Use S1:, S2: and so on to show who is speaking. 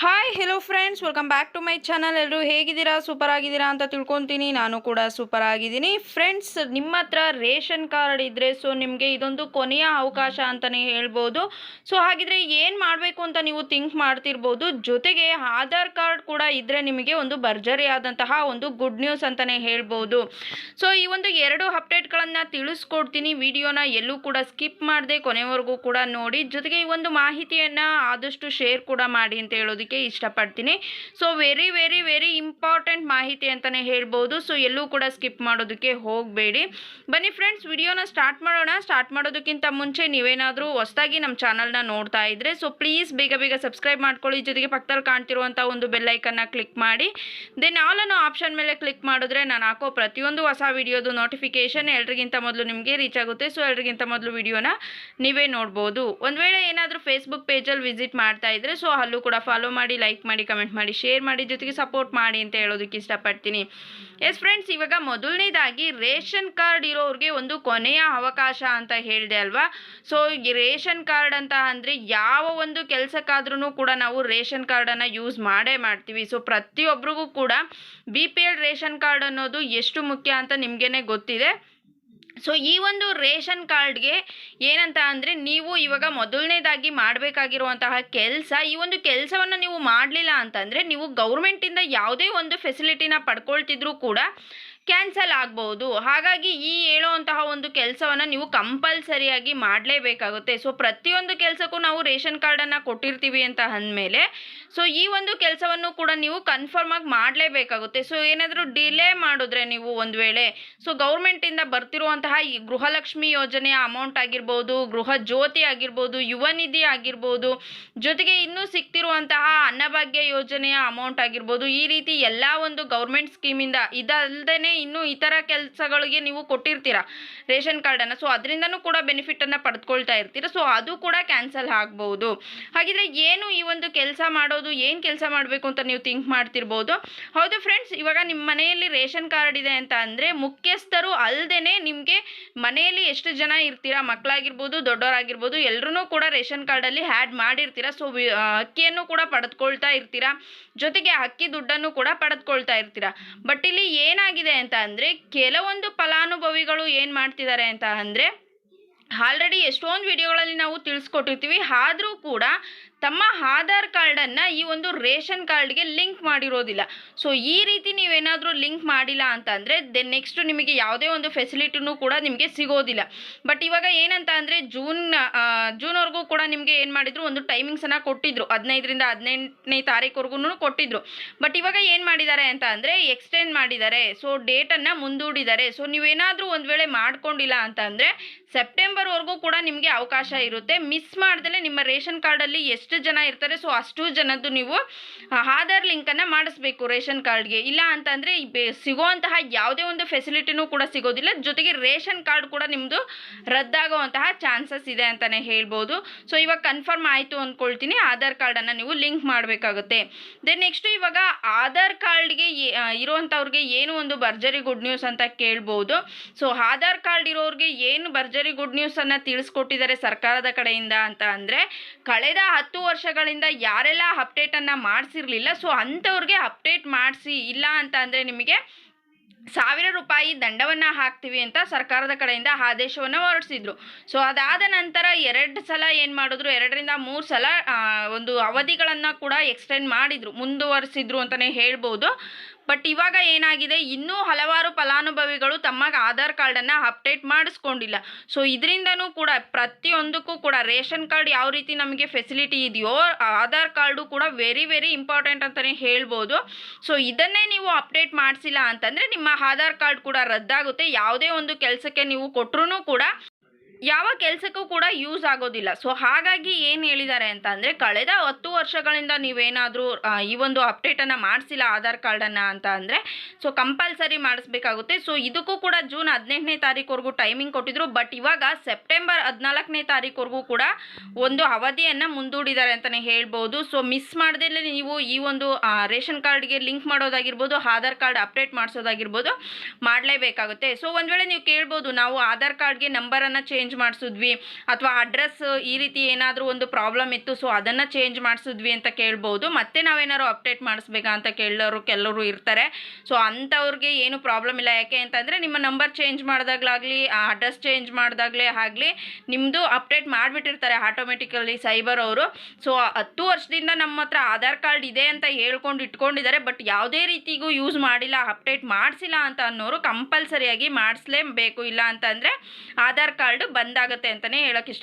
S1: Hi hello friends welcome back to my channel ಎಲ್ಲರೂ ಹೇಗಿದ್ದೀರಾ? Super ಆಗಿದ್ದೀರಾ ಅಂತ ತಿಳ್ಕೊತೀನಿ. ನಾನು ಕೂಡ ಸೂಪರ್ ಆಗಿದ್ದೀನಿ. ಫ್ರೆಂಡ್ಸ್ ನಿಮ್ಮ ಹತ್ರ ರೇಷನ್ ಕಾರ್ಡ್ ಇದ್ದರೆ ಸೊ ನಿಮಗೆ ಇದೊಂದು ಕೊನೆಯ ಅವಕಾಶ ಅಂತಲೇ ಹೇಳ್ಬೋದು. ಸೊ ಹಾಗಿದ್ರೆ ಏನು ಮಾಡಬೇಕು ಅಂತ ನೀವು ಥಿಂಕ್ ಮಾಡ್ತಿರ್ಬೋದು? ಜೊತೆಗೆ ಆಧಾರ್ ಕಾರ್ಡ್ ಕೂಡ ಇದ್ದರೆ ನಿಮಗೆ ಒಂದು ಭರ್ಜರಿಯಾದಂತಹ ಒಂದು ಗುಡ್ ನ್ಯೂಸ್ ಅಂತಲೇ ಹೇಳ್ಬೋದು. ಸೊ ಈ ಒಂದು ಎರಡು ಅಪ್ಡೇಟ್ಗಳನ್ನು ತಿಳಿಸ್ಕೊಡ್ತೀನಿ. ವಿಡಿಯೋನ ಎಲ್ಲೂ ಕೂಡ ಸ್ಕಿಪ್ ಮಾಡದೆ ಕೊನೆವರೆಗೂ ಕೂಡ ನೋಡಿ. ಜೊತೆಗೆ ಈ ಒಂದು ಮಾಹಿತಿಯನ್ನು ಆದಷ್ಟು ಶೇರ್ ಕೂಡ ಮಾಡಿ ಅಂತ ಹೇಳೋದಕ್ಕೆ ಇಷ್ಟಪಡ್ತೀನಿ. So very very very important ಮಾಹಿತಿ ಅಂತಲೇ ಹೇಳ್ಬೋದು. ಸೊ ಎಲ್ಲೂ ಕೂಡ ಸ್ಕಿಪ್ ಮಾಡೋದಕ್ಕೆ ಹೋಗಬೇಡಿ. ಬನ್ನಿ ಫ್ರೆಂಡ್ಸ್ ವಿಡಿಯೋನ ಸ್ಟಾರ್ಟ್ ಮಾಡೋಣ. ಸ್ಟಾರ್ಟ್ ಮಾಡೋದಕ್ಕಿಂತ ಮುಂಚೆ ನೀವೇನಾದರೂ ಹೊಸದಾಗಿ ನಮ್ಮ ಚಾನಲ್ನ ನೋಡ್ತಾ ಇದ್ದರೆ ಸೊ ಪ್ಲೀಸ್ ಬೇಗ ಬೇಗ ಸಬ್ಸ್ಕ್ರೈಬ್ ಮಾಡ್ಕೊಳ್ಳಿ. ಜೊತೆಗೆ ಪಕ್ಕದಲ್ಲಿ ಕಾಣ್ತಿರುವಂಥ ಒಂದು ಬೆಲ್ಲೈಕನ್ನ ಕ್ಲಿಕ್ ಮಾಡಿ. ದೆನ್ ಆಲ್ ಅನ್ನೋ ಆಪ್ಷನ್ ಮೇಲೆ ಕ್ಲಿಕ್ ಮಾಡಿದ್ರೆ ನಾನು ಹಾಕೋ ಪ್ರತಿಯೊಂದು ಹೊಸ ವಿಡಿಯೋದು ನೋಟಿಫಿಕೇಶನ್ ಎಲ್ರಿಗಿಂತ ಮೊದಲು ನಿಮಗೆ ರೀಚ್ ಆಗುತ್ತೆ. ಸೊ ಎಲ್ರಿಗಿಂತ ಮೊದಲು ವಿಡಿಯೋನ ನೀವೇ ನೋಡ್ಬೋದು. ಒಂದು ವೇಳೆ ಏನಾದರೂ ಫೇಸ್ಬುಕ್ ಪೇಜಲ್ಲಿ ವಿಸಿಟ್ ಮಾಡ್ತಾ ಇದ್ದರೆ ಸೊ ಅಲ್ಲೂ ಕೂಡ ಫಾಲೋ ಮಾಡಿ ಲೈಕ್ ಮಾಡಿ ಕಮೆಂಟ್ ಮಾಡಿ ಶೇರ್ ಮಾಡಿ, ಜೊತೆಗೆ ಸಪೋರ್ಟ್ ಮಾಡಿ ಅಂತ ಹೇಳೋದಕ್ಕೆ ಇಷ್ಟಪಡ್ತೀನಿ. ಎಸ್ ಫ್ರೆಂಡ್ಸ್ ಇವಾಗ ಮೊದಲನೇದಾಗಿ ರೇಷನ್ ಕಾರ್ಡ್ ಇರೋರಿಗೆ ಒಂದು ಕೊನೆಯ ಅವಕಾಶ ಅಂತ ಹೇಳಿದೆ ಅಲ್ವಾ? ಸೊ ರೇಷನ್ ಕಾರ್ಡ್ ಅಂತ ಅಂದರೆ ಯಾವ ಒಂದು ಕೆಲಸಕ್ಕಾದ್ರೂ ಕೂಡ ನಾವು ರೇಷನ್ ಕಾರ್ಡನ್ನು ಯೂಸ್ ಮಾಡೇ ಮಾಡ್ತೀವಿ. ಸೊ ಪ್ರತಿಯೊಬ್ಬರಿಗೂ ಕೂಡ B P L ration card ಅನ್ನೋದು ಎಷ್ಟು ಮುಖ್ಯ ಅಂತ ನಿಮಗೇನೆ ಗೊತ್ತಿದೆ. ಸೊ ಈ ಒಂದು ರೇಷನ್ ಕಾರ್ಡ್ಗೆ ಏನಂತ ಅಂದರೆ ನೀವು ಇವಾಗ ಮೊದಲನೇದಾಗಿ ಮಾಡಬೇಕಾಗಿರುವಂತಹ ಕೆಲಸ, ಈ ಒಂದು ಕೆಲಸವನ್ನು ನೀವು ಮಾಡಲಿಲ್ಲ ಅಂತಂದರೆ ನೀವು ಗೌರ್ಮೆಂಟಿಂದ ಯಾವುದೇ ಒಂದು ಫೆಸಿಲಿಟಿನ ಪಡ್ಕೊಳ್ತಿದ್ರು ಕೂಡ ಕ್ಯಾನ್ಸಲ್ ಆಗ್ಬೋದು ಹಾಗಾಗಿ ಈ ಹೇಳುವಂತಹ ಒಂದು ಕೆಲಸವನ್ನು ನೀವು ಕಂಪಲ್ಸರಿಯಾಗಿ ಮಾಡಲೇಬೇಕಾಗುತ್ತೆ. ಸೊ ಪ್ರತಿಯೊಂದು ಕೆಲಸಕ್ಕೂ ನಾವು ರೇಷನ್ ಕಾರ್ಡನ್ನು ಕೊಟ್ಟಿರ್ತೀವಿ ಅಂತ ಅಂದಮೇಲೆ ಸೊ ಈ ಒಂದು ಕೆಲಸವನ್ನು ಕೂಡ ನೀವು ಕನ್ಫರ್ಮ್ ಆಗಿ ಮಾಡಲೇಬೇಕಾಗುತ್ತೆ. ಸೊ ಏನಾದರೂ ಡಿಲೇ ಮಾಡಿದ್ರೆ ನೀವು ಒಂದು ವೇಳೆ ಸೊ ಗೌರ್ಮೆಂಟಿಂದ ಬರ್ತಿರುವಂತಹ ಈ ಗೃಹಲಕ್ಷ್ಮಿ ಯೋಜನೆಯ ಅಮೌಂಟ್ ಆಗಿರ್ಬೋದು, ಗೃಹ ಜ್ಯೋತಿ ಆಗಿರ್ಬೋದು, ಯುವ ನಿಧಿ ಆಗಿರ್ಬೋದು, ಜೊತೆಗೆ ಇನ್ನೂ ಸಿಗ್ತಿರುವಂತಹ ಅನ್ನಭಾಗ್ಯ ಯೋಜನೆಯ ಅಮೌಂಟ್ ಆಗಿರ್ಬೋದು, ಈ ರೀತಿ ಎಲ್ಲ ಒಂದು ಗೌರ್ಮೆಂಟ್ ಸ್ಕೀಮಿಂದ ಇದಲ್ಲದೆ ಇನ್ನೂ ಇತರ ಕೆಲಸಗಳಿಗೆ ನೀವು ಕೊಟ್ಟಿರ್ತೀರ ರೇಷನ್ ಕಾರ್ಡನ್ನು? ಸೊ ಅದರಿಂದನೂ ಕೂಡ ಬೆನಿಫಿಟನ್ನು ಪಡೆದುಕೊಳ್ತಾ ಇರ್ತೀರ? ಸೊ ಅದು ಕೂಡ ಕ್ಯಾನ್ಸಲ್ ಆಗ್ಬೋದು. ಹಾಗಿದ್ರೆ ಏನು ಈ ಒಂದು ಕೆಲಸ ಮಾಡೋದು, ಏನು ಕೆಲಸ ಮಾಡಬೇಕು ಅಂತ ನೀವು ಥಿಂಕ್ ಮಾಡ್ತಿರ್ಬೋದು? ಹೌದು ಫ್ರೆಂಡ್ಸ್, ಇವಾಗ ನಿಮ್ಮ ಮನೆಯಲ್ಲಿ ರೇಷನ್ ಕಾರ್ಡ್ ಇದೆ ಅಂತ ಅಂದರೆ ಮುಖ್ಯಸ್ಥರು ಅಲ್ಲದೇ ನಿಮಗೆ ಮನೆಯಲ್ಲಿ ಎಷ್ಟು ಜನ ಇರ್ತೀರಾ? ಮಕ್ಕಳಾಗಿರ್ಬೋದು ದೊಡ್ಡವರಾಗಿರ್ಬೋದು ಎಲ್ಲರೂ ಕೂಡ ರೇಷನ್ ಕಾರ್ಡಲ್ಲಿ ಹ್ಯಾಡ್ ಮಾಡಿರ್ತೀರಾ? ಸೊ ಅಕ್ಕಿಯನ್ನು ಕೂಡ ಪಡೆದುಕೊಳ್ತಾ ಇರ್ತೀರಾ? ಜೊತೆಗೆ ಅಕ್ಕಿ ದುಡ್ಡನ್ನು ಕೂಡ ಪಡೆದುಕೊಳ್ತಾ ಇರ್ತೀರಾ? ಬಟ್ ಇಲ್ಲಿ ಏನಾಗಿದೆ ಅಂತ ಅಂದರೆ ಕೆಲವೊಂದು ಫಲಾನುಭವಿಗಳು ಏನು ಮಾಡ್ತಿದ್ದಾರೆ ಅಂತ ಅಂದರೆ ಆಲ್ರೆಡಿ ಎಷ್ಟೊಂದು ವಿಡಿಯೋಗಳಲ್ಲಿ ನಾವು ತಿಳಿಸ್ಕೊಟ್ಟಿರ್ತೀವಿ. ಆದರೂ ಕೂಡ ತಮ್ಮ ಆಧಾರ್ ಕಾರ್ಡನ್ನು ಈ ಒಂದು ರೇಷನ್ ಕಾರ್ಡ್ಗೆ ಲಿಂಕ್ ಮಾಡಿರೋದಿಲ್ಲ. ಸೊ, ಈ ರೀತಿ ನೀವೇನಾದರೂ ಲಿಂಕ್ ಮಾಡಿಲ್ಲ ಅಂತಂದರೆ, ದೆನ್ ನೆಕ್ಸ್ಟ್ ನಿಮಗೆ ಯಾವುದೇ ಒಂದು ಫೆಸಿಲಿಟಿನೂ ಕೂಡ ನಿಮಗೆ ಸಿಗೋದಿಲ್ಲ. ಬಟ್ ಇವಾಗ ಏನಂತ ಅಂದರೆ, ಜೂನ್ ಜೂನ್ವರೆಗೂ ಕೂಡ ನಿಮಗೆ ಏನು ಮಾಡಿದ್ರು, ಒಂದು ಟೈಮಿಂಗ್ಸನ್ನು ಕೊಟ್ಟಿದ್ರು. ಹದಿನೈದರಿಂದ ಹದಿನೆಂಟನೇ ತಾರೀಕುವರೆಗೂ ಕೊಟ್ಟಿದ್ರು. ಬಟ್ ಇವಾಗ ಏನು ಮಾಡಿದ್ದಾರೆ ಅಂತ ಅಂದರೆ, ಎಕ್ಸ್ಟೆಂಡ್ ಮಾಡಿದ್ದಾರೆ. ಸೊ, ಡೇಟನ್ನು ಮುಂದೂಡಿದ್ದಾರೆ. ಸೊ, ನೀವೇನಾದರೂ ಒಂದು ವೇಳೆ ಮಾಡ್ಕೊಂಡಿಲ್ಲ ಅಂತ ಅಂದರೆ ಸೆಪ್ಟೆಂಬರ್ವರೆಗೂ ಕೂಡ ನಿಮಗೆ ಅವಕಾಶ ಇರುತ್ತೆ. ಮಿಸ್ ಮಾಡ್ದಲೇ ನಿಮ್ಮ ರೇಷನ್ ಕಾರ್ಡಲ್ಲಿ ಎಷ್ಟು ಜನ ಇರ್ತಾರೆ ಸೊ ಅಷ್ಟು ಜನದ್ದು ನೀವು ಆಧಾರ್ ಲಿಂಕನ್ನು ಮಾಡಿಸ್ಬೇಕು ರೇಷನ್ ಕಾರ್ಡ್ಗೆ. ಇಲ್ಲ ಅಂತಂದರೆ ಸಿಗುವಂತಹ ಯಾವುದೇ ಒಂದು ಫೆಸಿಲಿಟಿನೂ ಕೂಡ ಸಿಗೋದಿಲ್ಲ. ಜೊತೆಗೆ ರೇಷನ್ ಕಾರ್ಡ್ ಕೂಡ ನಿಮ್ಮದು ರದ್ದಾಗುವಂತಹ ಚಾನ್ಸಸ್ ಇದೆ ಅಂತಲೇ ಹೇಳ್ಬೋದು. ಸೊ ಇವಾಗ ಕನ್ಫರ್ಮ್ ಆಯಿತು ಅಂದ್ಕೊಳ್ತೀನಿ ಆಧಾರ್ ಕಾರ್ಡನ್ನು ನೀವು ಲಿಂಕ್ ಮಾಡಬೇಕಾಗುತ್ತೆ. ದೆನ್ ನೆಕ್ಸ್ಟು ಇವಾಗ ಆಧಾರ್ ಕಾರ್ಡ್ಗೆ ಇರುವಂಥವ್ರಿಗೆ ಏನು ಒಂದು ಭರ್ಜರಿ ಗುಡ್ ನ್ಯೂಸ್ ಅಂತ ಕೇಳ್ಬೋದು. ಸೊ ಆಧಾರ್ ಕಾರ್ಡ್ ಇರೋರಿಗೆ ಏನು ಭರ್ಜರಿ ಗುಡ್ ನ್ಯೂಸನ್ನು ತಿಳಿಸ್ಕೊಟ್ಟಿದ್ದಾರೆ ಸರ್ಕಾರದ ಕಡೆಯಿಂದ ಅಂತ ಅಂದರೆ, ಕಳೆದ ಹತ್ತು ವರ್ಷಗಳಿಂದ ಯಾರೆಲ್ಲ ಅಪ್ಡೇಟನ್ನು ಮಾಡಿಸಿರಲಿಲ್ಲ, ಸೊ ಅಂಥವ್ರಿಗೆ ಅಪ್ಡೇಟ್ ಮಾಡಿಸಿ ಇಲ್ಲ ಅಂತ ಅಂದರೆ ನಿಮಗೆ ಸಾವಿರ ರೂಪಾಯಿ ದಂಡವನ್ನು ಹಾಕ್ತೀವಿ ಅಂತ ಸರ್ಕಾರದ ಕಡೆಯಿಂದ ಆದೇಶವನ್ನು ಹೊರಡಿಸಿದ್ರು. ಸೊ ಅದಾದ ನಂತರ ಎರಡು ಸಲ ಏನು ಮಾಡಿದ್ರು, ಎರಡರಿಂದ ಮೂರು ಸಲ ಒಂದು ಅವಧಿಗಳನ್ನು ಕೂಡ ಎಕ್ಸ್ಟೆಂಡ್ ಮಾಡಿದರು, ಮುಂದುವರಿಸಿದ್ರು ಅಂತಲೇ ಹೇಳ್ಬೋದು. ಬಟ್ ಇವಾಗ ಏನಾಗಿದೆ, ಇನ್ನೂ ಹಲವಾರು ಫಲಾನುಭವಿಗಳು ತಮ್ಮ ಆಧಾರ್ ಕಾರ್ಡನ್ನು ಅಪ್ಡೇಟ್ ಮಾಡಿಸ್ಕೊಂಡಿಲ್ಲ. ಸೊ, ಇದರಿಂದನೂ ಕೂಡ ಪ್ರತಿಯೊಂದಕ್ಕೂ ಕೂಡ ರೇಷನ್ ಕಾರ್ಡ್ ಯಾವ ರೀತಿ ನಮಗೆ ಫೆಸಿಲಿಟಿ ಇದೆಯೋ ಆಧಾರ್ ಕಾರ್ಡು ಕೂಡ ವೆರಿ ವೆರಿ ಇಂಪಾರ್ಟೆಂಟ್ ಅಂತಲೇ ಹೇಳ್ಬೋದು. ಸೊ, ಇದನ್ನೇ ನೀವು ಅಪ್ಡೇಟ್ ಮಾಡಿಸಿಲ್ಲ ಅಂತಂದರೆ ನಿಮ್ಮ ಆಧಾರ್ ಕಾರ್ಡ್ ಕೂಡ ರದ್ದಾಗುತ್ತೆ. ಯಾವುದೇ ಒಂದು ಕೆಲಸಕ್ಕೆ ನೀವು ಕೊಟ್ಟರೂ ಕೂಡ ಯಾವ ಕೆಲಸಕ್ಕೂ ಕೂಡ ಯೂಸ್ ಆಗೋದಿಲ್ಲ. ಸೊ ಹಾಗಾಗಿ ಏನು ಹೇಳಿದ್ದಾರೆ ಅಂತ ಅಂದರೆ, ಕಳೆದ ಹತ್ತು ವರ್ಷಗಳಿಂದ ನೀವೇನಾದರೂ ಈ ಒಂದು ಅಪ್ಡೇಟನ್ನು ಮಾಡಿಸಿಲ್ಲ ಆಧಾರ್ ಕಾರ್ಡನ್ನು ಅಂತ ಅಂದರೆ ಸೊ ಕಂಪಲ್ಸರಿ ಮಾಡಿಸ್ಬೇಕಾಗುತ್ತೆ. ಸೊ ಇದಕ್ಕೂ ಕೂಡ ಜೂನ್ ಹದಿನೆಂಟನೇ ತಾರೀಕುವರೆಗೂ ಟೈಮಿಂಗ್ ಕೊಟ್ಟಿದ್ರು. ಬಟ್ ಇವಾಗ ಸೆಪ್ಟೆಂಬರ್ ಹದಿನಾಲ್ಕನೇ ತಾರೀಕುವರೆಗೂ ಕೂಡ ಒಂದು ಅವಧಿಯನ್ನು ಮುಂದೂಡಿದ್ದಾರೆ ಅಂತಲೇ ಹೇಳ್ಬೋದು. ಸೊ ಮಿಸ್ ಮಾಡದೇ ನೀವು ಈ ಒಂದು ರೇಷನ್ ಕಾರ್ಡ್ಗೆ ಲಿಂಕ್ ಮಾಡೋದಾಗಿರ್ಬೋದು, ಆಧಾರ್ ಕಾರ್ಡ್ ಅಪ್ಡೇಟ್ ಮಾಡಿಸೋದಾಗಿರ್ಬೋದು, ಮಾಡಲೇಬೇಕಾಗುತ್ತೆ. ಸೊ ಒಂದು ವೇಳೆ ನೀವು ಕೇಳ್ಬೋದು, ನಾವು ಆಧಾರ್ ಕಾರ್ಡ್ಗೆ ನಂಬರನ್ನು ಚೇಂಜ್ ಚೇಂಜ್ ಮಾಡಿಸಿದ್ವಿ? ಅಥವಾ ಅಡ್ರೆಸ್ ಈ ರೀತಿ ಏನಾದರೂ ಒಂದು ಪ್ರಾಬ್ಲಮ್ ಇತ್ತು ಸೊ ಅದನ್ನು ಚೇಂಜ್ ಮಾಡಿಸಿದ್ವಿ ಅಂತ ಕೇಳ್ಬೋದು. ಮತ್ತೆ ನಾವೇನಾದ್ರು ಅಪ್ಡೇಟ್ ಮಾಡಿಸ್ಬೇಕಾ ಅಂತ ಕೇಳೋರು ಕೆಲವರು ಇರ್ತಾರೆ. ಸೊ ಅಂಥವ್ರಿಗೆ ಏನು ಪ್ರಾಬ್ಲಮ್ ಇಲ್ಲ. ಯಾಕೆ ಅಂತಂದರೆ ನಿಮ್ಮ ನಂಬರ್ ಚೇಂಜ್ ಮಾಡಿದಾಗಲಾಗಲಿ ಅಡ್ರೆಸ್ ಚೇಂಜ್ ಮಾಡಿದಾಗಲೇ ಆಗಲಿ ನಿಮ್ಮದು ಅಪ್ಡೇಟ್ ಮಾಡಿಬಿಟ್ಟಿರ್ತಾರೆ ಆಟೋಮೆಟಿಕಲಿ ಸೈಬರ್ ಅವರು. ಸೊ ಹತ್ತು ವರ್ಷದಿಂದ ನಮ್ಮ ಹತ್ರ ಆಧಾರ್ ಕಾರ್ಡ್ ಇದೆ ಅಂತ ಹೇಳ್ಕೊಂಡು ಇಟ್ಕೊಂಡಿದ್ದಾರೆ ಬಟ್ ಯಾವುದೇ ರೀತಿಗೂ ಯೂಸ್ ಮಾಡಿಲ್ಲ ಅಪ್ಡೇಟ್ ಮಾಡಿಸಿಲ್ಲ ಅಂತ ಅನ್ನೋರು ಕಂಪಲ್ಸರಿಯಾಗಿ ಮಾಡಿಸ್ಲೇಬೇಕು ಇಲ್ಲ ಅಂತಂದರೆ ಆಧಾರ್ ಕಾರ್ಡು ಬಂದಾಗುತ್ತೆ ಅಂತಲೇ ಹೇಳೋಕೆ ಇಷ್ಟ